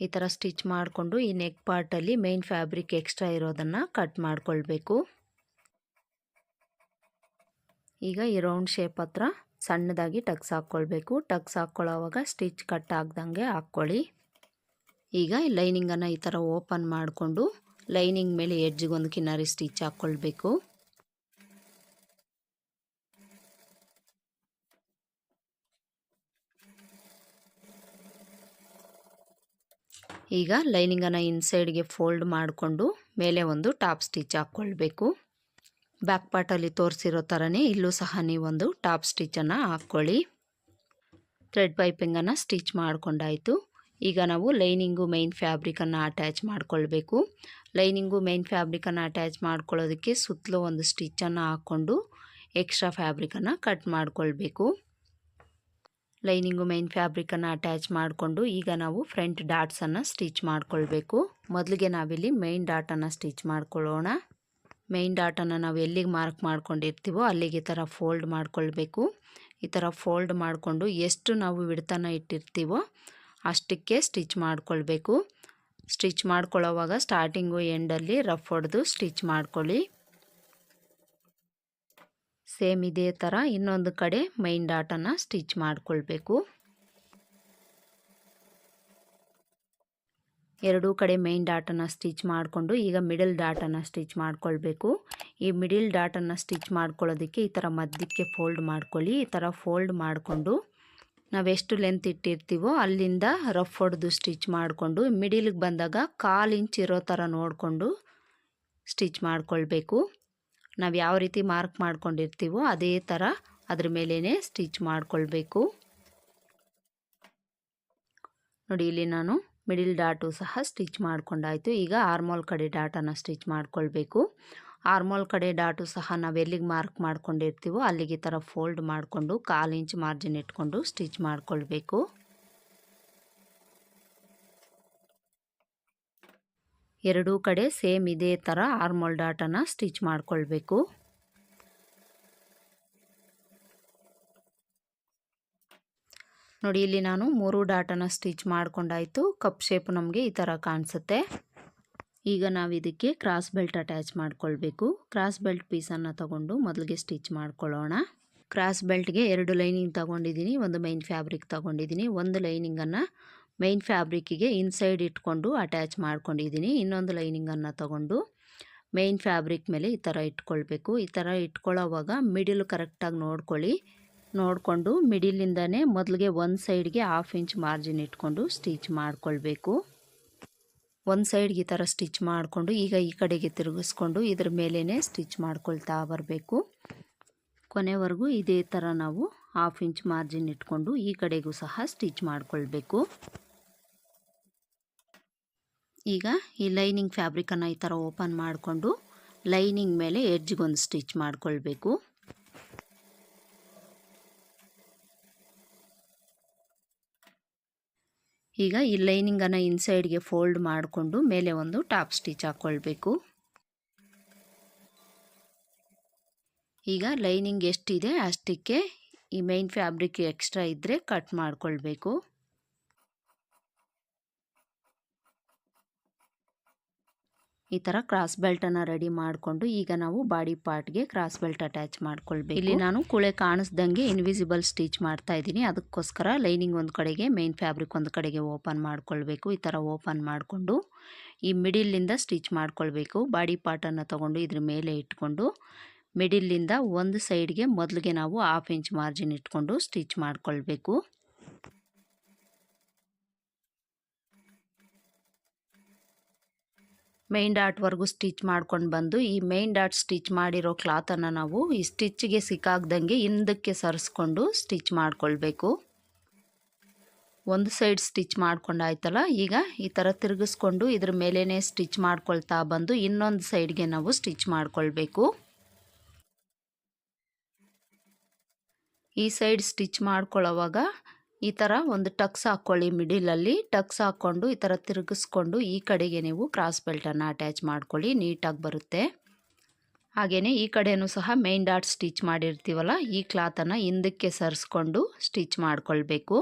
ಈ ಥರ ಸ್ಟಿಚ್ ಮಾಡಿಕೊಂಡು ಈ ನೆಕ್ ಪಾರ್ಟಲ್ಲಿ ಮೇನ್ ಫ್ಯಾಬ್ರಿಕ್ ಎಕ್ಸ್ಟ್ರಾ ಇರೋದನ್ನು ಕಟ್ ಮಾಡಿಕೊಳ್ಬೇಕು. ಈಗ ಈ ರೌಂಡ್ ಶೇಪ್ ಹತ್ರ ಸಣ್ಣದಾಗಿ ಟಕ್ಸ್ ಹಾಕ್ಕೊಳ್ಬೇಕು ಟಕ್ಸ್ ಹಾಕ್ಕೊಳ್ಳೋವಾಗ ಸ್ಟಿಚ್ ಕಟ್ ಆಗ್ದಂಗೆ ಹಾಕ್ಕೊಳ್ಳಿ. ಈಗ ಲೈನಿಂಗನ್ನು ಈ ಥರ ಓಪನ್ ಮಾಡಿಕೊಂಡು ಲೈನಿಂಗ್ ಮೇಲೆ ಎಡ್ಜಿಗೊಂದು ಕಿನಾರಿ ಸ್ಟಿಚ್ ಹಾಕ್ಕೊಳ್ಬೇಕು ಈಗ ಲೈನಿಂಗನ್ನು ಇನ್ಸೈಡ್ಗೆ ಫೋಲ್ಡ್ ಮಾಡಿಕೊಂಡು ಮೇಲೆ ಒಂದು ಟಾಪ್ ಸ್ಟಿಚ್ ಹಾಕ್ಕೊಳ್ಬೇಕು. ಬ್ಯಾಕ್ ಪಾರ್ಟಲ್ಲಿ ತೋರಿಸಿರೋ ಥರನೇ ಇಲ್ಲೂ ಸಹ ನೀವೊಂದು ಟಾಪ್ ಸ್ಟಿಚ್ಚನ್ನು ಹಾಕ್ಕೊಳ್ಳಿ. ಥ್ರೆಡ್ ಪೈಪಿಂಗನ್ನು ಸ್ಟಿಚ್ ಮಾಡ್ಕೊಂಡಾಯಿತು. ಈಗ ನಾವು ಲೈನಿಂಗು ಮೈನ್ ಫ್ಯಾಬ್ರಿಕನ್ನು ಅಟ್ಯಾಚ್ ಮಾಡಿಕೊಳ್ಬೇಕು. ಲೈನಿಂಗು ಮೈನ್ ಫ್ಯಾಬ್ರಿಕನ್ನು ಅಟ್ಯಾಚ್ ಮಾಡ್ಕೊಳ್ಳೋದಕ್ಕೆ ಸುತ್ತಲೂ ಒಂದು ಸ್ಟಿಚ್ಚನ್ನು ಹಾಕ್ಕೊಂಡು ಎಕ್ಸ್ಟ್ರಾ ಫ್ಯಾಬ್ರಿಕನ್ನು ಕಟ್ ಮಾಡ್ಕೊಳ್ಬೇಕು. ಲೈನಿಂಗು ಮೈನ್ ಫ್ಯಾಬ್ರಿಕನ್ನು ಅಟ್ಯಾಚ್ ಮಾಡಿಕೊಂಡು ಈಗ ನಾವು ಫ್ರಂಟ್ ಡಾಟ್ಸನ್ನು ಸ್ಟಿಚ್ ಮಾಡಿಕೊಳ್ಬೇಕು. ಮೊದಲಿಗೆ ನಾವಿಲ್ಲಿ ಮೈನ್ ಡಾಟನ್ನು ಸ್ಟಿಚ್ ಮಾಡ್ಕೊಳ್ಳೋಣ. ಮೈನ್ ಡಾಟನ್ನು ನಾವು ಎಲ್ಲಿಗೆ ಮಾರ್ಕ್ ಮಾಡ್ಕೊಂಡಿರ್ತೀವೋ ಅಲ್ಲಿಗೆ ಈ ಥರ ಫೋಲ್ಡ್ ಮಾಡ್ಕೊಳ್ಬೇಕು. ಈ ಥರ ಫೋಲ್ಡ್ ಮಾಡಿಕೊಂಡು ಎಷ್ಟು ನಾವು ವಿಡ್ತನ ಇಟ್ಟಿರ್ತೀವೋ ಅಷ್ಟಕ್ಕೆ ಸ್ಟಿಚ್ ಮಾಡಿಕೊಳ್ಬೇಕು. ಸ್ಟಿಚ್ ಮಾಡ್ಕೊಳ್ಳೋವಾಗ ಸ್ಟಾರ್ಟಿಂಗು ಎಂಡಲ್ಲಿ ರಫ್ ಹೊಡೆದು ಸ್ಟಿಚ್ ಮಾಡ್ಕೊಳ್ಳಿ. ಸೇಮ್ ಇದೇ ಥರ ಇನ್ನೊಂದು ಕಡೆ ಮೈನ್ ಡಾಟನ್ನು ಸ್ಟಿಚ್ ಮಾಡಿಕೊಳ್ಬೇಕು. ಎರಡೂ ಕಡೆ ಮೈನ್ ಡಾಟನ್ನು ಸ್ಟಿಚ್ ಮಾಡಿಕೊಂಡು ಈಗ ಮಿಡಲ್ ಡಾಟನ್ನು ಸ್ಟಿಚ್ ಮಾಡಿಕೊಳ್ಬೇಕು. ಈ ಮಿಡಿಲ್ ಡಾಟನ್ನು ಸ್ಟಿಚ್ ಮಾಡ್ಕೊಳ್ಳೋದಕ್ಕೆ ಈ ಥರ ಮಧ್ಯಕ್ಕೆ ಫೋಲ್ಡ್ ಮಾಡ್ಕೊಳ್ಳಿ, ಈ ಥರ ಫೋಲ್ಡ್ ಮಾಡಿಕೊಂಡು ನಾವೆಷ್ಟು ಲೆಂತ್ ಇಟ್ಟಿರ್ತೀವೋ ಅಲ್ಲಿಂದ ರಫ್ ಹೊಡೆದು ಸ್ಟಿಚ್ ಮಾಡಿಕೊಂಡು ಮಿಡಿಲ್ಗೆ ಬಂದಾಗ ಕಾಲು ಇಂಚ್ ಇರೋ ಥರ ನೋಡಿಕೊಂಡು ಸ್ಟಿಚ್ ಮಾಡ್ಕೊಳ್ಬೇಕು. ನಾವು ಯಾವ ರೀತಿ ಮಾರ್ಕ್ ಮಾಡ್ಕೊಂಡಿರ್ತೀವೋ ಅದೇ ಥರ ಅದ್ರ ಮೇಲೇ ಸ್ಟಿಚ್ ಮಾಡಿಕೊಳ್ಬೇಕು. ನೋಡಿ, ಇಲ್ಲಿ ನಾನು ಮಿಡಿಲ್ ಡಾಟು ಸಹ ಸ್ಟಿಚ್ ಮಾಡ್ಕೊಂಡಾಯಿತು. ಈಗ ಆರ್ಮೋಲ್ ಕಡೆ ಡಾಟನ್ನು ಸ್ಟಿಚ್ ಮಾಡಿಕೊಳ್ಬೇಕು. ಆರ್ಮೋಲ್ ಕಡೆ ಡಾಟು ಸಹ ನಾವು ಎಲ್ಲಿಗೆ ಮಾರ್ಕ್ ಮಾಡ್ಕೊಂಡಿರ್ತೀವೋ ಅಲ್ಲಿಗೆ ಥರ ಫೋಲ್ಡ್ ಮಾಡಿಕೊಂಡು ಕಾಲು ಇಂಚ್ ಮಾರ್ಜಿನ್ ಇಟ್ಕೊಂಡು ಸ್ಟಿಚ್ ಮಾಡ್ಕೊಳ್ಬೇಕು. ಎರಡೂ ಕಡೆ ಸೇಮ್ ಇದೇ ಥರ ಆರ್ಮೋಲ್ ಡಾಟನ್ನು ಸ್ಟಿಚ್ ಮಾಡಿಕೊಳ್ಬೇಕು. ನೋಡಿ, ಇಲ್ಲಿ ನಾನು ಮೂರು ಡಾಟನ್ನು ಸ್ಟಿಚ್ ಮಾಡ್ಕೊಂಡಾಯಿತು. ಕಪ್ ಶೇಪ್ ನಮಗೆ ಈ ಥರ ಕಾಣಿಸುತ್ತೆ. ಈಗ ನಾವು ಇದಕ್ಕೆ ಕ್ರಾಸ್ ಬೆಲ್ಟ್ ಅಟ್ಯಾಚ್ ಮಾಡ್ಕೊಳ್ಬೇಕು. ಕ್ರಾಸ್ ಬೆಲ್ಟ್ ಪೀಸನ್ನು ತಗೊಂಡು ಮೊದಲಿಗೆ ಸ್ಟಿಚ್ ಮಾಡ್ಕೊಳ್ಳೋಣ. ಕ್ರಾಸ್ ಬೆಲ್ಟ್ಗೆ ಎರಡು ಲೈನಿಂಗ್ ತಗೊಂಡಿದ್ದೀನಿ, ಒಂದು ಮೈನ್ ಫ್ಯಾಬ್ರಿಕ್ ತಗೊಂಡಿದ್ದೀನಿ. ಒಂದು ಲೈನಿಂಗನ್ನು ಮೈನ್ ಫ್ಯಾಬ್ರಿಕ್ಕಿಗೆ ಇನ್ಸೈಡ್ ಇಟ್ಕೊಂಡು ಅಟ್ಯಾಚ್ ಮಾಡ್ಕೊಂಡಿದ್ದೀನಿ. ಇನ್ನೊಂದು ಲೈನಿಂಗನ್ನು ತಗೊಂಡು ಮೈನ್ ಫ್ಯಾಬ್ರಿಕ್ ಮೇಲೆ ಈ ಥರ ಇಟ್ಕೊಳ್ಬೇಕು. ಈ ಥರ ಇಟ್ಕೊಳ್ಳೋವಾಗ ಮಿಡಿಲ್ ಕರೆಕ್ಟಾಗಿ ನೋಡ್ಕೊಳ್ಳಿ. ನೋಡಿಕೊಂಡು ಮಿಡಿಲಿಂದನೇ ಮೊದಲಿಗೆ ಒಂದು ಸೈಡ್ಗೆ ಹಾಫ್ ಇಂಚ್ ಮಾರ್ಜಿನ್ ಇಟ್ಕೊಂಡು ಸ್ಟಿಚ್ ಮಾಡಿಕೊಳ್ಬೇಕು. ಒಂದು ಸೈಡ್ಗೆ ಈ ಥರ ಸ್ಟಿಚ್ ಮಾಡಿಕೊಂಡು ಈಗ ಈ ಕಡೆಗೆ ತಿರುಗಿಸ್ಕೊಂಡು ಇದ್ರ ಮೇಲೇ ಸ್ಟಿಚ್ ಮಾಡ್ಕೊಳ್ತಾ ಬರಬೇಕು. ಕೊನೆವರೆಗೂ ಇದೇ ಥರ ನಾವು ಹಾಫ್ ಇಂಚ್ ಮಾರ್ಜಿನ್ ಇಟ್ಕೊಂಡು ಈ ಕಡೆಗೂ ಸಹ ಸ್ಟಿಚ್ ಮಾಡ್ಕೊಳ್ಬೇಕು. ಈಗ ಈ ಲೈನಿಂಗ್ ಫ್ಯಾಬ್ರಿಕನ್ನು ಈ ಥರ ಓಪನ್ ಮಾಡಿಕೊಂಡು ಲೈನಿಂಗ್ ಮೇಲೆ ಎಡ್ಜ್ಗೊಂದು ಸ್ಟಿಚ್ ಮಾಡಿಕೊಳ್ಬೇಕು. ಈಗ ಈ ಲೈನಿಂಗನ್ನು ಇನ್ಸೈಡ್ಗೆ ಫೋಲ್ಡ್ ಮಾಡಿಕೊಂಡು ಮೇಲೆ ಒಂದು ಟಾಪ್ ಸ್ಟಿಚ್ ಹಾಕ್ಕೊಳ್ಬೇಕು ಈಗ ಲೈನಿಂಗ್ ಎಷ್ಟಿದೆ ಅಷ್ಟಕ್ಕೆ ಈ ಮೈನ್ ಫ್ಯಾಬ್ರಿಕ್ ಎಕ್ಸ್ಟ್ರಾ ಇದ್ದರೆ ಕಟ್ ಮಾಡ್ಕೊಳ್ಬೇಕು. ಈ ಥರ ಕ್ರಾಸ್ ಬೆಲ್ಟನ್ನು ರೆಡಿ ಮಾಡಿಕೊಂಡು ಈಗ ನಾವು ಬಾಡಿ ಪಾರ್ಟ್ಗೆ ಕ್ರಾಸ್ ಬೆಲ್ಟ್ ಅಟ್ಯಾಚ್ ಮಾಡ್ಕೊಳ್ಬೇಕು. ಇಲ್ಲಿ ನಾನು ಕುಳೆ ಕಾಣಿಸ್ದಂಗೆ ಇನ್ವಿಸಿಬಲ್ ಸ್ಟಿಚ್ ಮಾಡ್ತಾ ಇದ್ದೀನಿ. ಅದಕ್ಕೋಸ್ಕರ ಲೈನಿಂಗ್ ಒಂದು ಕಡೆಗೆ ಮೈನ್ ಫ್ಯಾಬ್ರಿಕ್ ಒಂದು ಕಡೆಗೆ ಓಪನ್ ಮಾಡ್ಕೊಳ್ಬೇಕು. ಈ ಥರ ಓಪನ್ ಮಾಡಿಕೊಂಡು ಈ ಮಿಡಿಲಿಂದ ಸ್ಟಿಚ್ ಮಾಡ್ಕೊಳ್ಬೇಕು. ಬಾಡಿ ಪಾರ್ಟನ್ನು ತೊಗೊಂಡು ಇದ್ರ ಮೇಲೆ ಇಟ್ಕೊಂಡು ಮಿಡಿಲಿಂದ ಒಂದು ಸೈಡ್ಗೆ ಮೊದಲಿಗೆ ನಾವು ಹಾಫ್ ಇಂಚ್ ಮಾರ್ಜಿನ್ ಇಟ್ಕೊಂಡು ಸ್ಟಿಚ್ ಮಾಡ್ಕೊಳ್ಬೇಕು. ಮೈನ್ ಡಾಟ್ವರೆಗೂ ಸ್ಟಿಚ್ ಮಾಡ್ಕೊಂಡು ಬಂದು, ಈ ಮೈನ್ ಡಾಟ್ ಸ್ಟಿಚ್ ಮಾಡಿರೋ ಕ್ಲಾತನ್ನು ನಾವು ಈ ಸ್ಟಿಚ್ಗೆ ಸಿಕ್ಕಾಗ್ದಂಗೆ ಹಿಂದಕ್ಕೆ ಸರಿಸ್ಕೊಂಡು ಸ್ಟಿಚ್ ಮಾಡ್ಕೊಳ್ಬೇಕು. ಒಂದು ಸೈಡ್ ಸ್ಟಿಚ್ ಮಾಡ್ಕೊಂಡಾಯ್ತಲ್ಲ ಈಗ ಈ ಥರ ತಿರುಗಿಸ್ಕೊಂಡು ಇದ್ರ ಮೇಲೇ ಸ್ಟಿಚ್ ಮಾಡ್ಕೊಳ್ತಾ ಬಂದು ಇನ್ನೊಂದು ಸೈಡ್ಗೆ ನಾವು ಸ್ಟಿಚ್ ಮಾಡ್ಕೊಳ್ಬೇಕು. ಈ ಸೈಡ್ ಸ್ಟಿಚ್ ಮಾಡ್ಕೊಳ್ಳೋವಾಗ ಈ ಥರ ಒಂದು ಟಕ್ಸ್ ಹಾಕ್ಕೊಳ್ಳಿ ಮಿಡಿಲಲ್ಲಿ ಟಕ್ಸ್ ಹಾಕ್ಕೊಂಡು ಈ ಥರ ತಿರುಗಿಸ್ಕೊಂಡು ಈ ಕಡೆಗೆ ನೀವು ಕ್ರಾಸ್ ಬೆಲ್ಟನ್ನು ಅಟ್ಯಾಚ್ ಮಾಡ್ಕೊಳ್ಳಿ, ನೀಟಾಗಿ ಬರುತ್ತೆ. ಹಾಗೆಯೇ ಈ ಕಡೆಯೂ ಸಹ ಮೇನ್ ಡಾಟ್ ಸ್ಟಿಚ್ ಮಾಡಿರ್ತೀವಲ್ಲ, ಈ ಕ್ಲಾತನ್ನು ಹಿಂದಕ್ಕೆ ಸರಿಸ್ಕೊಂಡು ಸ್ಟಿಚ್ ಮಾಡ್ಕೊಳ್ಬೇಕು.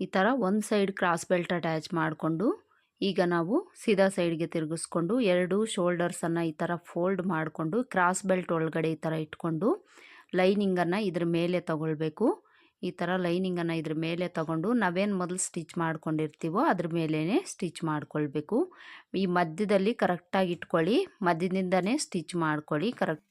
ಈ ಥರ ಒಂದು ಸೈಡ್ ಕ್ರಾಸ್ ಬೆಲ್ಟ್ ಅಟ್ಯಾಚ್ ಮಾಡಿಕೊಂಡು, ಈಗ ನಾವು ಸೀದಾ ಸೈಡ್ಗೆ ತಿರುಗಿಸ್ಕೊಂಡು ಎರಡು ಶೋಲ್ಡರ್ಸನ್ನು ಈ ಥರ ಫೋಲ್ಡ್ ಮಾಡಿಕೊಂಡು ಕ್ರಾಸ್ ಬೆಲ್ಟ್ ಒಳಗಡೆ ಈ ಥರ ಇಟ್ಕೊಂಡು ಲೈನಿಂಗನ್ನು ಇದ್ರ ಮೇಲೆ ತಗೊಳ್ಬೇಕು. ಈ ಥರ ಲೈನಿಂಗನ್ನು ಇದ್ರ ಮೇಲೆ ತಗೊಂಡು ನಾವೇನು ಮೊದಲು ಸ್ಟಿಚ್ ಮಾಡ್ಕೊಂಡಿರ್ತೀವೋ ಅದ್ರ ಮೇಲೇ ಸ್ಟಿಚ್ ಮಾಡ್ಕೊಳ್ಬೇಕು. ಈ ಮಧ್ಯದಲ್ಲಿ ಕರೆಕ್ಟಾಗಿ ಇಟ್ಕೊಳ್ಳಿ, ಮಧ್ಯದಿಂದನೇ ಸ್ಟಿಚ್ ಮಾಡ್ಕೊಳ್ಳಿ ಕರೆಕ್ಟ್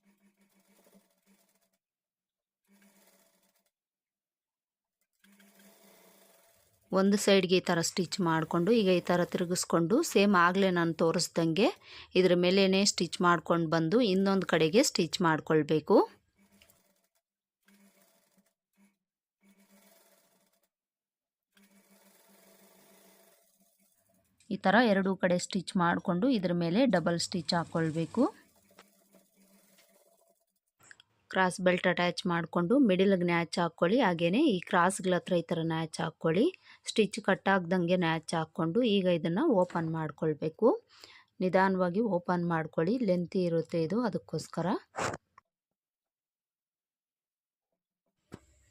ಒಂದು ಸೈಡ್ಗೆ ಈ ಥರ ಸ್ಟಿಚ್ ಮಾಡಿಕೊಂಡು ಈಗ ಈ ಥರ ತಿರುಗಿಸ್ಕೊಂಡು ಸೇಮ್ ಆಗಲೇ ನಾನು ತೋರಿಸ್ದಂಗೆ ಇದ್ರ ಮೇಲೇ ಸ್ಟಿಚ್ ಮಾಡ್ಕೊಂಡು ಬಂದು ಇನ್ನೊಂದು ಕಡೆಗೆ ಸ್ಟಿಚ್ ಮಾಡಿಕೊಳ್ಬೇಕು. ಈ ಥರ ಎರಡೂ ಕಡೆ ಸ್ಟಿಚ್ ಮಾಡಿಕೊಂಡು ಇದ್ರ ಮೇಲೆ ಡಬಲ್ ಸ್ಟಿಚ್ ಹಾಕ್ಕೊಳ್ಬೇಕು ಕ್ರಾಸ್ ಬೆಲ್ಟ್ ಅಟ್ಯಾಚ್ ಮಾಡಿಕೊಂಡು ಮಿಡಿಲ್ಗೆ ನ್ಯಾಚ್ ಹಾಕ್ಕೊಳ್ಳಿ. ಹಾಗೆಯೇ ಈ ಕ್ರಾಸ್ಗಳ ಹತ್ರ ಈ ಥರ ನ್ಯಾಚ್ ಹಾಕ್ಕೊಳ್ಳಿ. ಸ್ಟಿಚ್ ಕಟ್ಟಾಗ್ದಂಗೆ ನ್ಯಾಚ್ ಹಾಕ್ಕೊಂಡು ಈಗ ಇದನ್ನು ಓಪನ್ ಮಾಡಿಕೊಳ್ಬೇಕು. ನಿಧಾನವಾಗಿ ಓಪನ್ ಮಾಡ್ಕೊಳ್ಳಿ. ಲೆಂತಿ ಇರುತ್ತೆ ಇದು ಅದಕ್ಕೋಸ್ಕರ.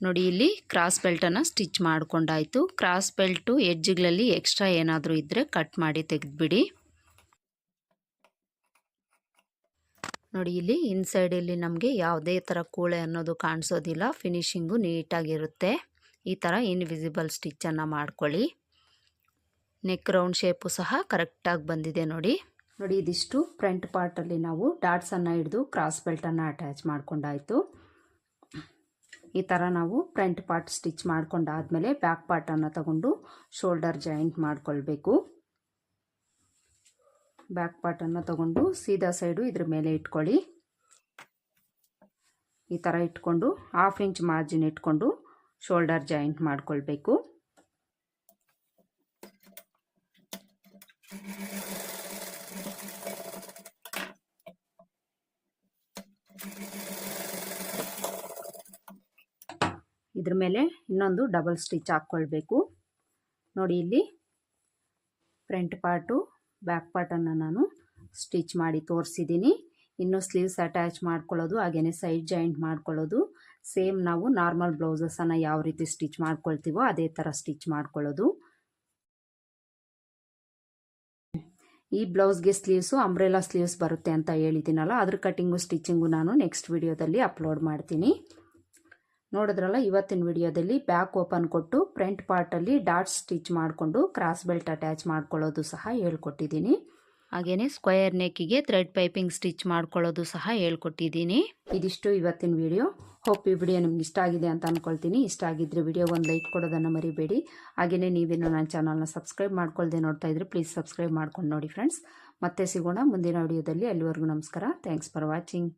ನೋಡಿ ಇಲ್ಲಿ ಕ್ರಾಸ್ ಬೆಲ್ಟನ್ನು ಸ್ಟಿಚ್ ಮಾಡ್ಕೊಂಡಾಯಿತು. ಕ್ರಾಸ್ ಬೆಲ್ಟು ಎಡ್ಜ್ಗಳಲ್ಲಿ ಎಕ್ಸ್ಟ್ರಾ ಏನಾದರೂ ಇದ್ದರೆ ಕಟ್ ಮಾಡಿ ತೆಗೆದುಬಿಡಿ. ನೋಡಿ, ಇಲ್ಲಿ ಇನ್ಸೈಡಲ್ಲಿ ನಮಗೆ ಯಾವುದೇ ಥರ ಕೂಳೆ ಅನ್ನೋದು ಕಾಣಿಸೋದಿಲ್ಲ. ಫಿನಿಶಿಂಗು ನೀಟಾಗಿರುತ್ತೆ. ಈ ಥರ ಇನ್ವಿಸಿಬಲ್ ಸ್ಟಿಚ್ಚನ್ನು ಮಾಡ್ಕೊಳ್ಳಿ. ನೆಕ್ ರೌಂಡ್ ಶೇಪು ಸಹ ಕರೆಕ್ಟಾಗಿ ಬಂದಿದೆ ನೋಡಿ. ನೋಡಿ, ಇದಿಷ್ಟು ಫ್ರಂಟ್ ಪಾರ್ಟಲ್ಲಿ ನಾವು ಡಾಟ್ಸನ್ನು ಹಿಡಿದು ಕ್ರಾಸ್ ಬೆಲ್ಟನ್ನು ಅಟ್ಯಾಚ್ ಮಾಡ್ಕೊಂಡಾಯಿತು. ಈ ಥರ ನಾವು ಫ್ರಂಟ್ ಪಾರ್ಟ್ ಸ್ಟಿಚ್ ಮಾಡ್ಕೊಂಡಾದಮೇಲೆ ಬ್ಯಾಕ್ ಪಾರ್ಟನ್ನು ತಗೊಂಡು ಶೋಲ್ಡರ್ ಜಾಯಿಂಟ್ ಮಾಡ್ಕೊಳ್ಬೇಕು. ಬ್ಯಾಕ್ ಪಾರ್ಟನ್ನು ತಗೊಂಡು ಸೀದಾ ಸೈಡು ಇದ್ರ ಮೇಲೆ ಇಟ್ಕೊಳ್ಳಿ. ಈ ಥರ ಇಟ್ಕೊಂಡು ಹಾಫ್ ಇಂಚ್ ಮಾರ್ಜಿನ್ ಇಟ್ಕೊಂಡು ಶೋಲ್ಡರ್ ಜಾಯಿಂಟ್ ಮಾಡ್ಕೊಳ್ಬೇಕು. ಇದ್ರ ಮೇಲೆ ಇನ್ನೊಂದು ಡಬಲ್ ಸ್ಟಿಚ್ ಹಾಕ್ಕೊಳ್ಬೇಕು. ನೋಡಿ ಇಲ್ಲಿ ಫ್ರಂಟ್ ಪಾರ್ಟು ಬ್ಯಾಕ್ ಪಾರ್ಟನ್ನು ನಾನು ಸ್ಟಿಚ್ ಮಾಡಿ ತೋರಿಸಿದ್ದೀನಿ ಇನ್ನು ಸ್ಲೀವ್ಸ್ ಅಟ್ಯಾಚ್ ಮಾಡ್ಕೊಳ್ಳೋದು ಹಾಗೆಯೇ ಸೈಡ್ ಜಾಯಿಂಟ್ ಮಾಡ್ಕೊಳ್ಳೋದು. ಸೇಮ್ ನಾವು ನಾರ್ಮಲ್ ಬ್ಲೌಸಸನ್ನು ಯಾವ ರೀತಿ ಸ್ಟಿಚ್ ಮಾಡ್ಕೊಳ್ತೀವೋ ಅದೇ ಥರ ಸ್ಟಿಚ್ ಮಾಡ್ಕೊಳ್ಳೋದು. ಈ ಬ್ಲೌಸ್ಗೆ ಸ್ಲೀವ್ಸು ಅಂಬ್ರೆಲಾ ಸ್ಲೀವ್ಸ್ ಬರುತ್ತೆ ಅಂತ ಹೇಳಿದ್ದೀನಲ್ಲ, ಅದ್ರ ಕಟ್ಟಿಂಗು ಸ್ಟಿಚಿಂಗು ನಾನು ನೆಕ್ಸ್ಟ್ ವಿಡಿಯೋದಲ್ಲಿ ಅಪ್ಲೋಡ್ ಮಾಡ್ತೀನಿ. ನೋಡಿದ್ರಲ್ಲ, ಇವತ್ತಿನ ವಿಡಿಯೋದಲ್ಲಿ ಬ್ಯಾಕ್ ಓಪನ್ ಕೊಟ್ಟು ಫ್ರಂಟ್ ಪಾರ್ಟಲ್ಲಿ ಡಾಟ್ ಸ್ಟಿಚ್ ಮಾಡಿಕೊಂಡು ಕ್ರಾಸ್ ಬೆಲ್ಟ್ ಅಟ್ಯಾಚ್ ಮಾಡ್ಕೊಳ್ಳೋದು ಸಹ ಹೇಳ್ಕೊಟ್ಟಿದ್ದೀನಿ. ಹಾಗೆಯೇ ಸ್ಕ್ವಯರ್ ನೆಕ್ಕಿಗೆ ಥ್ರೆಡ್ ಪೈಪಿಂಗ್ ಸ್ಟಿಚ್ ಮಾಡ್ಕೊಳ್ಳೋದು ಸಹ ಹೇಳ್ಕೊಟ್ಟಿದ್ದೀನಿ. ಇದಿಷ್ಟು ಇವತ್ತಿನ ವಿಡಿಯೋ. ಹೋಪ್ ಈ ವಿಡಿಯೋ ನಿಮ್ಗೆ ಇಷ್ಟ ಆಗಿದೆ ಅಂತ ಅಂದ್ಕೊಳ್ತೀನಿ ಇಷ್ಟ ಆಗಿದ್ದರೆ ವಿಡಿಯೋ ಒಂದು ಲೈಕ್ ಕೊಡೋದನ್ನು ಮರಿಬೇಡಿ. ಹಾಗೆಯೇ ನೀವೇನು ನನ್ನ ಚಾನಲ್ನ ಸಬ್ಸ್ಕ್ರೈಬ್ ಮಾಡ್ಕೊಳ್ಳದೆ ನೋಡ್ತಾ ಇದ್ರೆ ಪ್ಲೀಸ್ ಸಬ್ಸ್ಕ್ರೈಬ್ ಮಾಡ್ಕೊಂಡು ನೋಡಿ ಫ್ರೆಂಡ್ಸ್. ಮತ್ತೆ ಸಿಗೋಣ ಮುಂದಿನ ವಿಡಿಯೋದಲ್ಲಿ. ಅಲ್ಲಿವರೆಗೂ ನಮಸ್ಕಾರ. Thanks for watching.